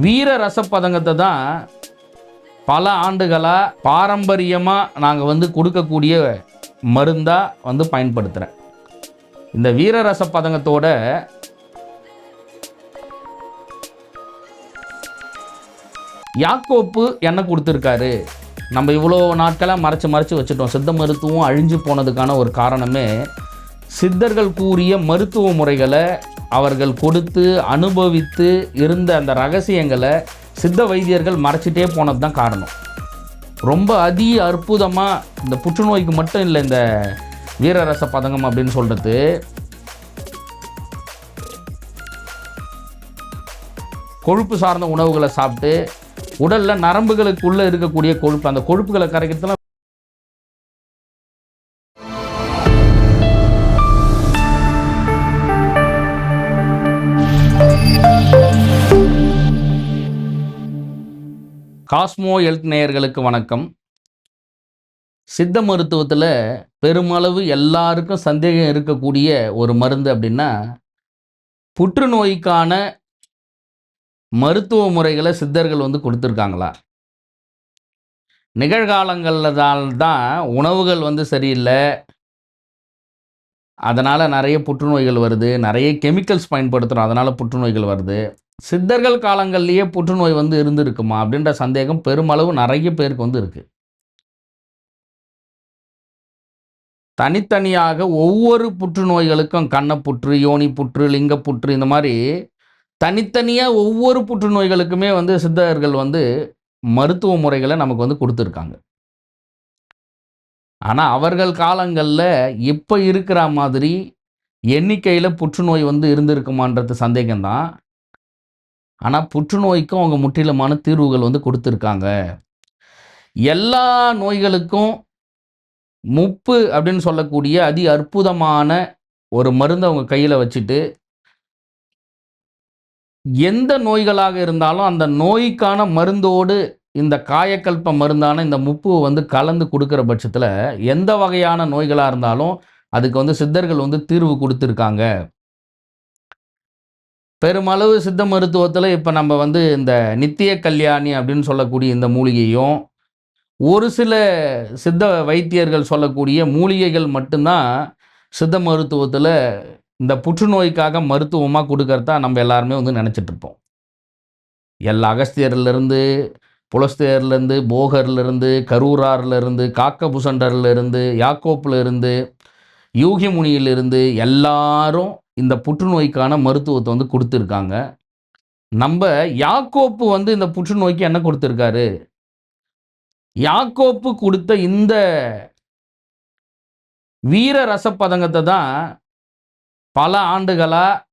வீர ரசப்பதங்கத்தை தான் பல ஆண்டுகளாக பாரம்பரியமாக நாங்கள் வந்து கொடுக்கக்கூடிய மருந்தாக வந்து பயன்படுத்துகிறேன் இந்த வீரரச பதங்கத்தோட யாக்கோப்பு என்ன கொடுத்துருக்காரு? நம்ம இவ்வளோ நாட்களாக மறைச்சு மறைச்சு வச்சுட்டோம். சித்த மருத்துவம் அழிஞ்சு போனதுக்கான ஒரு காரணமே சித்தர்கள் கூறிய மருத்துவ முறைகளை அவர்கள் கொடுத்து அனுபவித்து இருந்த அந்த ரகசியங்களை சித்த வைத்தியர்கள் மறைச்சிட்டே போனது தான் காரணம். ரொம்ப அதி அற்புதமாக இந்த புற்றுநோய்க்கு மட்டும் இல்லை இந்த வீரரச பதங்கம் அப்படின்னு சொல்கிறது கொழுப்பு சார்ந்த உணவுகளை சாப்பிட்டு உடலில் நரம்புகளுக்குள்ளே இருக்கக்கூடிய கொழுப்பு அந்த கொழுப்புகளை கரைக்கிறதுலாம் காஸ்மோ ஹெல்த் நேயர்களுக்கு வணக்கம். சித்த மருத்துவத்தில் பெருமளவு எல்லாருக்கும் சந்தேகம் இருக்கக்கூடிய ஒரு மருந்து அப்படின்னா புற்றுநோய்க்கான மருத்துவ முறைகளை சித்தர்கள் வந்து கொடுத்துருக்காங்களா? நிகழ்காலங்களில் தான் உணவுகள் வந்து சரியில்லை. அதனால் நிறைய புற்றுநோய்கள் வருது. நிறைய கெமிக்கல்ஸ் பயன்படுத்துகிறோம் அதனால் புற்றுநோய்கள் வருது. சித்தர்கள் காலங்கள்லேயே புற்றுநோய் வந்து இருந்திருக்குமா? அப்படின்ற சந்தேகம் பெருமளவு நிறைய பேருக்கு வந்து இருக்குது தனித்தனியாக ஒவ்வொரு புற்றுநோய்களுக்கும் கன்னப்புற்று யோனி புற்று லிங்கப்புற்று இந்த மாதிரி தனித்தனியாக ஒவ்வொரு புற்றுநோய்களுக்குமே வந்து சித்தர்கள் வந்து மருத்துவ முறைகளை நமக்கு வந்து கொடுத்துருக்காங்க. ஆனால் அவர்கள் காலங்களில் இப்போ இருக்கிற மாதிரி எண்ணிக்கையில் புற்றுநோய் வந்து இருந்திருக்குமான்றது சந்தேகம்தான். ஆனால் புற்றுநோய்க்கும் அவங்க முற்றிலுமான தீர்வுகள் வந்து கொடுத்துருக்காங்க. எல்லா நோய்களுக்கும் முப்பு அப்படின்னு சொல்லக்கூடிய அதி அற்புதமான ஒரு மருந்து அவங்க கையில் வச்சுட்டு எந்த நோய்களாக இருந்தாலும் அந்த நோய்க்கான மருந்தோடு இந்த காயக்கல்ப மருந்தான இந்த முப்பு வந்து கலந்து கொடுக்குற பட்சத்தில் எந்த வகையான நோய்களாக இருந்தாலும் அதுக்கு வந்து சித்தர்கள் வந்து தீர்வு கொடுத்துருக்காங்க. பெருமளவு சித்த மருத்துவத்தில் இப்போ நம்ம வந்து இந்த நித்திய கல்யாணி அப்படின்னு சொல்லக்கூடிய இந்த மூலிகையும் ஒரு சில சித்த வைத்தியர்கள் சொல்லக்கூடிய மூலிகைகள் மட்டும்தான் சித்த மருத்துவத்தில் இந்த புற்றுநோய்க்காக மருத்துவமாக கொடுக்கறதா நம்ம எல்லாருமே வந்து நினச்சிட்டு இருப்போம். எல்லா அகஸ்தியர்லேருந்து புலஸ்தியர்லேருந்து போகர்லேருந்து கரூரார்லேருந்து காக்கபுசண்டர்லேருந்து யாக்கோப்புலேருந்து யூகி முனியிலிருந்து எல்லாரும் இந்த புற்றுநோய்க்கான மருத்துவத்தை வந்து கொடுத்துருக்காங்க. நம்ம யாக்கோப்பு வந்து இந்த புற்றுநோய்க்கு என்ன கொடுத்துருக்காரு? யாக்கோப்பு கொடுத்த இந்த வீர ரசப்பதங்கத்தை தான் பல ஆண்டுகளாக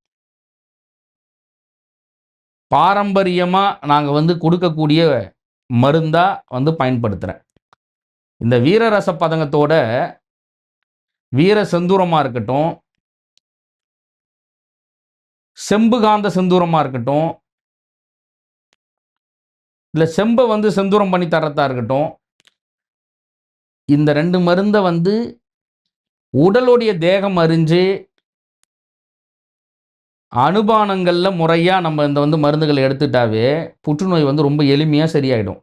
பாரம்பரியமாக நாங்கள் வந்து கொடுக்கக்கூடிய மருந்தாக வந்து பயன்படுத்துகிறேன் இந்த வீரரச பதங்கத்தோட வீர செந்தூரமாக இருக்கட்டும் செம்பு காந்த செந்தூரமாக இருக்கட்டும் இல்லை செம்பை வந்து செந்தூரம் பண்ணி தரத்தா இருக்கட்டும் இந்த ரெண்டு மருந்தை வந்து உடலுடைய தேகம் அறிஞ்சு அனுபானங்களில் முறையாக நம்ம இந்த வந்து மருந்துகளை எடுத்துட்டாவே புற்றுநோய் வந்து ரொம்ப எளிமையாக சரியாயிடும்.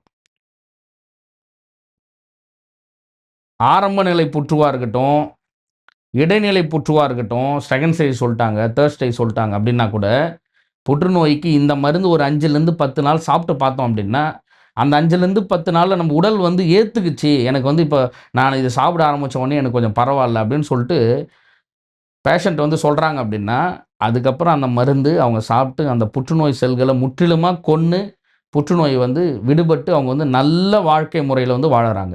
ஆரம்ப நிலை புற்றுவாக இருக்கட்டும் இடைநிலை புற்றுவாக இருக்கட்டும் செகண்ட் ஸ்டேஜ் சொல்லிட்டாங்க தேர்ட் ஸ்டேஜ் சொல்லிட்டாங்க அப்படின்னா கூட புற்றுநோய்க்கு இந்த மருந்து ஒரு அஞ்சுலேருந்து பத்து நாள் சாப்பிட்டு பார்த்தோம் அப்படின்னா அந்த அஞ்சுலேருந்து பத்து நாளில் நம்ம உடல் வந்து ஏற்றுக்குச்சு எனக்கு வந்து இப்போ நான் இதை சாப்பிட ஆரம்பித்த உடனே எனக்கு கொஞ்சம் பரவாயில்ல அப்படின்னு சொல்லிட்டு பேஷண்ட் வந்து சொல்கிறாங்க அப்படின்னா அதுக்கப்புறம் அந்த மருந்து அவங்க சாப்பிட்டு அந்த புற்றுநோய் செல்களை முற்றிலுமாக கொன்று புற்றுநோய் வந்து விடுபட்டு அவங்க வந்து நல்ல வாழ்க்கை முறையில் வந்து வாழறாங்க.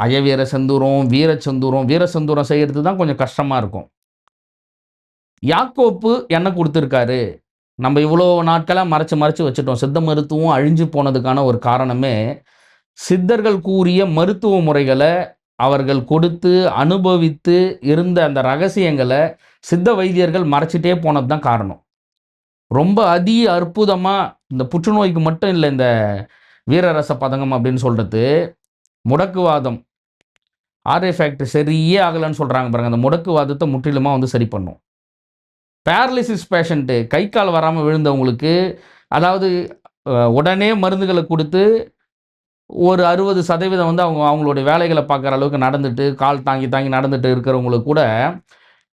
அயவீர செந்தூரம் வீர செந்தூரம் வீர செந்தூரம் செய்கிறது தான் கொஞ்சம் கஷ்டமாக இருக்கும். யாக்கோப்பு என்ன கொடுத்துருக்காரு? நம்ம இவ்வளோ நாட்களாக மறைச்சு மறைச்சு வச்சுட்டோம். சித்த மருத்துவம் அழிஞ்சு போனதுக்கான ஒரு காரணமே சித்தர்கள் கூறிய மருத்துவ முறைகளை அவர்கள் கொடுத்து அனுபவித்து இருந்த அந்த ரகசியங்களை சித்த வைத்தியர்கள் மறைச்சிட்டே போனது தான் காரணம். ரொம்ப அதி அற்புதமாக இந்த புற்றுநோய்க்கு மட்டும் இல்லை இந்த வீரரச பதங்கம் அப்படின்னு சொல்கிறது முடக்குவாதம். ஆர்ஏ ஃபேக்டரி சரியே ஆகலைன்னு சொல்கிறாங்க பாருங்க. அந்த முடக்குவாதத்தை முற்றிலுமாக வந்து சரி பண்ணும். பேரலிசிஸ் பேஷண்ட்டு கை கால் வராமல் விழுந்தவங்களுக்கு அதாவது உடனே மருந்துகளை கொடுத்து ஒரு அறுபது சதவீதம் வந்து அவங்க அவங்களுடைய வேலைகளை பார்க்குற அளவுக்கு நடந்துட்டு கால் தாங்கி தாங்கி நடந்துட்டு இருக்கிறவங்களுக்கு கூட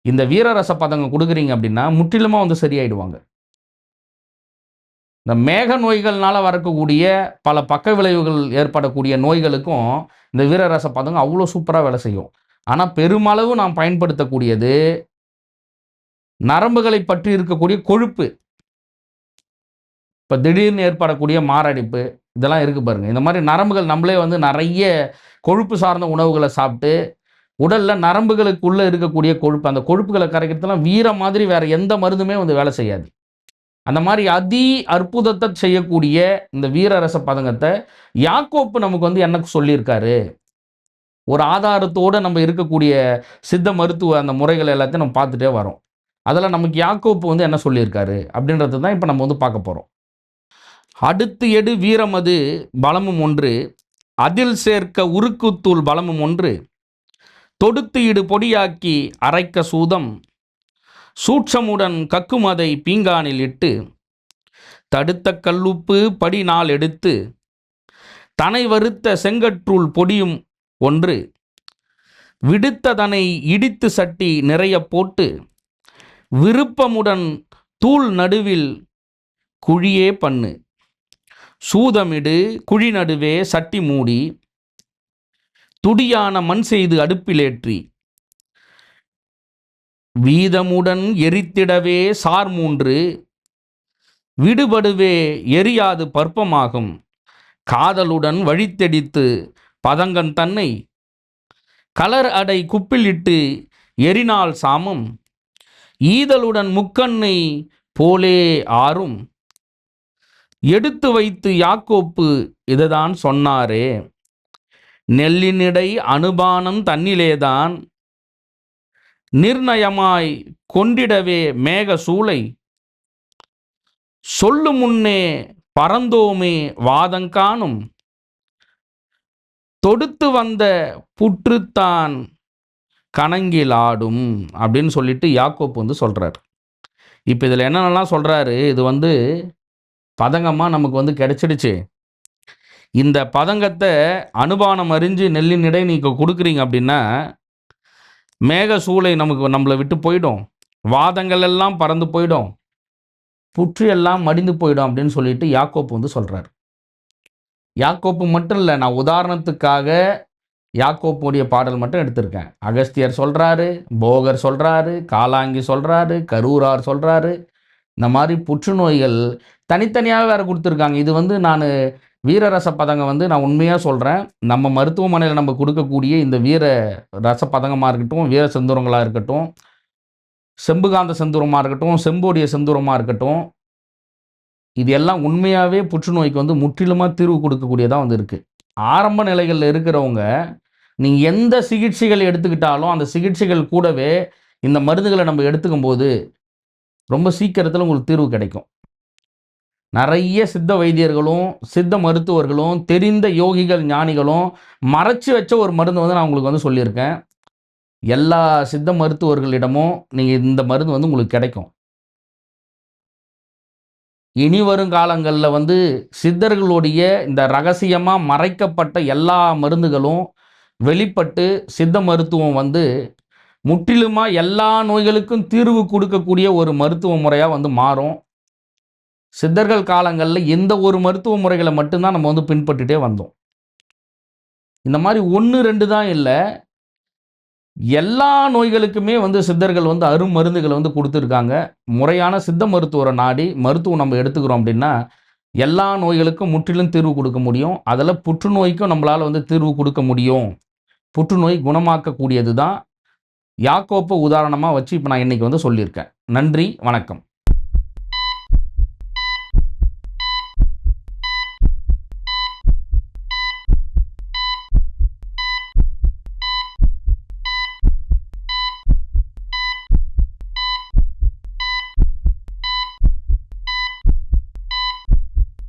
இந்த வீரரச பதங்க கொடுக்குறீங்க அப்படின்னா முற்றிலுமாக வந்து சரியாயிடுவாங்க. இந்த மேக நோய்கள்னால வரக்கூடிய பல பக்க விளைவுகள் ஏற்படக்கூடிய நோய்களுக்கும் இந்த வீரரச பதங்கம் அவ்வளோ சூப்பராக வேலை செய்யும். ஆனால் பெருமளவு நாம் பயன்படுத்தக்கூடியது நரம்புகளை பற்றி இருக்கக்கூடிய கொழுப்பு. இப்போ திடீர்னு ஏற்படக்கூடிய மாரடைப்பு இதெல்லாம் இருக்குது பாருங்க. இந்த மாதிரி நரம்புகள் நம்மளே வந்து நிறைய கொழுப்பு சார்ந்த உணவுகளை சாப்பிட்டு உடலில் நரம்புகளுக்குள்ளே இருக்கக்கூடிய கொழுப்பு அந்த கொழுப்புகளை கரைக்கிறதுலாம் வீர மாதிரி வேறு எந்த மருந்துமே வந்து வேலை செய்யாது. அந்த மாதிரி அதி அற்புதத்தை செய்யக்கூடிய இந்த வீரரச பதங்கத்தை யாக்கோப்பு நமக்கு வந்து என்ன சொல்லியிருக்காரு? ஒரு ஆதாரத்தோடு நம்ம இருக்கக்கூடிய சித்த மருத்துவ அந்த முறைகள் எல்லாத்தையும் நம்ம பார்த்துட்டே வரோம். அதில் நமக்கு யாக்கோப்பு வந்து என்ன சொல்லியிருக்காரு? அப்படின்றது தான் இப்போ நம்ம வந்து பார்க்க போகிறோம் அடுத்து எடு வீரமது பலமும் ஒன்று அதில் சேர்க்க உருக்குத்தூள் பலமும் ஒன்று தொடுத்து இடு பொடியாக்கி அரைக்க சூதம் சூட்சமுடன் கக்குமதை பீங்கானில் இட்டு தடுத்த கல்லுப்பு படி நாள் எடுத்து தனை வருத்த செங்கற்றுள் பொடியும் ஒன்று விடுத்ததனை இடித்து சட்டி நிறைய போட்டு விருப்பமுடன் தூள் நடுவில் குழியே பண்ணு. சூதமிடு குழி நடுவே சட்டி மூடி துடியான மண் செய்து அடுப்பிலேற்றி வீதமுடன் எரித்திடவே சார் மூன்று. விடுபடுவே எரியாது பற்பமாகும். காதலுடன் வழித்தெடித்து பதங்கன் தன்னை. கலர் அடை குப்பிலிட்டு எரினால் சாமம். ஈதலுடன் முக்கண்ணை போலே ஆறும். எடுத்து வைத்து யாக்கோப்பு இதுதான் சொன்னாரே. நெல்லினிடை அனுபானம் தன்னிலேதான். நிர்ணயமாய் கொண்டிடவே மேக சூளை. சொல்லு முன்னே பறந்தோமே வாதங்காணும் தொடுத்து வந்த புற்றுத்தான் கணங்கிலாடும் அப்படின்னு சொல்லிட்டு யாக்கோப் வந்து சொல்கிறார் இப்போ இதில் என்னென்னலாம் சொல்கிறாரு இது வந்து பதங்கமாக நமக்கு வந்து கிடைச்சிடுச்சு. இந்த பதங்கத்தை அனுபானம் அறிஞ்சு நெல்லின் இடை நீங்கள் கொடுக்குறீங்க அப்படின்னா மேக சூளை நமக்கு நம்மளை விட்டு போயிடும். வாதங்கள் எல்லாம் பறந்து போயிடும். புற்று எல்லாம் மடிந்து போயிடும் அப்படின்னு சொல்லிட்டு யாக்கோப்பு வந்து சொல்கிறார் யாக்கோப்பு மட்டும் இல்லை நான் உதாரணத்துக்காக யாக்கோப்புடைய பாடல் மட்டும் எடுத்திருக்கேன். அகஸ்தியர் சொல்கிறாரு போகர் சொல்கிறாரு காலாங்கி சொல்கிறாரு கரூரார் சொல்கிறாரு இந்த மாதிரி புற்றுநோய்கள் தனித்தனியாக வேறு கொடுத்துருக்காங்க. இது வந்து நான் வீரரச பதங்கம் வந்து நான் உண்மையாக சொல்கிறேன் நம்ம மருத்துவமனையில் நம்ம கொடுக்கக்கூடிய இந்த வீர ரச பதங்கமாக இருக்கட்டும் வீர செந்தூரங்களாக இருக்கட்டும் செம்புகாந்த செந்தூரமாக இருக்கட்டும் செம்போடிய செந்தூரமாக இருக்கட்டும் இது எல்லாம் உண்மையாகவே புற்றுநோய்க்கு வந்து முற்றிலுமாக தீர்வு கொடுக்கக்கூடியதாக வந்து இருக்குது ஆரம்ப நிலைகளில் இருக்கிறவங்க நீங்கள் எந்த சிகிச்சைகள் எடுத்துக்கிட்டாலும் அந்த சிகிச்சைகள் கூடவே இந்த மருந்துகளை நம்ம எடுத்துக்கும் போது ரொம்ப சீக்கிரத்தில் உங்களுக்கு தீர்வு கிடைக்கும். நிறைய சித்த வைத்தியர்களும் சித்த மருத்துவர்களும் தெரிந்த யோகிகள் ஞானிகளும் மறைச்சு வச்ச ஒரு மருந்து வந்து நான் உங்களுக்கு வந்து சொல்லியிருக்கேன். எல்லா சித்த மருத்துவர்களிடமும் நீங்கள் இந்த மருந்து வந்து உங்களுக்கு கிடைக்கும். இனி வரும் காலங்களில் வந்து சித்தர்களுடைய இந்த ரகசியமாக மறைக்கப்பட்ட எல்லா மருந்துகளும் வெளிப்பட்டு சித்த மருத்துவம் வந்து முற்றிலுமாக எல்லா நோய்களுக்கும் தீர்வு கொடுக்கக்கூடிய ஒரு மருத்துவ முறையாக வந்து மாறும். சித்தர்கள் காலங்களில் எந்த ஒரு மருத்துவ முறைகளை மட்டும்தான் நம்ம வந்து பின்பற்றிட்டே வந்தோம். இந்த மாதிரி ஒன்று ரெண்டு தான் இல்லை. எல்லா நோய்களுக்குமே வந்து சித்தர்கள் வந்து அருமருந்துகளை வந்து கொடுத்துருக்காங்க. முறையான சித்த மருத்துவரை நாடி மருத்துவம் நம்ம எடுத்துக்கிறோம் அப்படின்னா எல்லா நோய்களுக்கும் முற்றிலும் தீர்வு கொடுக்க முடியும். அதில் புற்றுநோய்க்கும் நம்மளால் வந்து தீர்வு கொடுக்க முடியும். புற்றுநோய் குணமாக்கக்கூடியது தான் யாக்கோப்பை உதாரணமாக வச்சு இப்போ நான் இன்றைக்கி வந்து சொல்லியிருக்கேன். நன்றி வணக்கம்.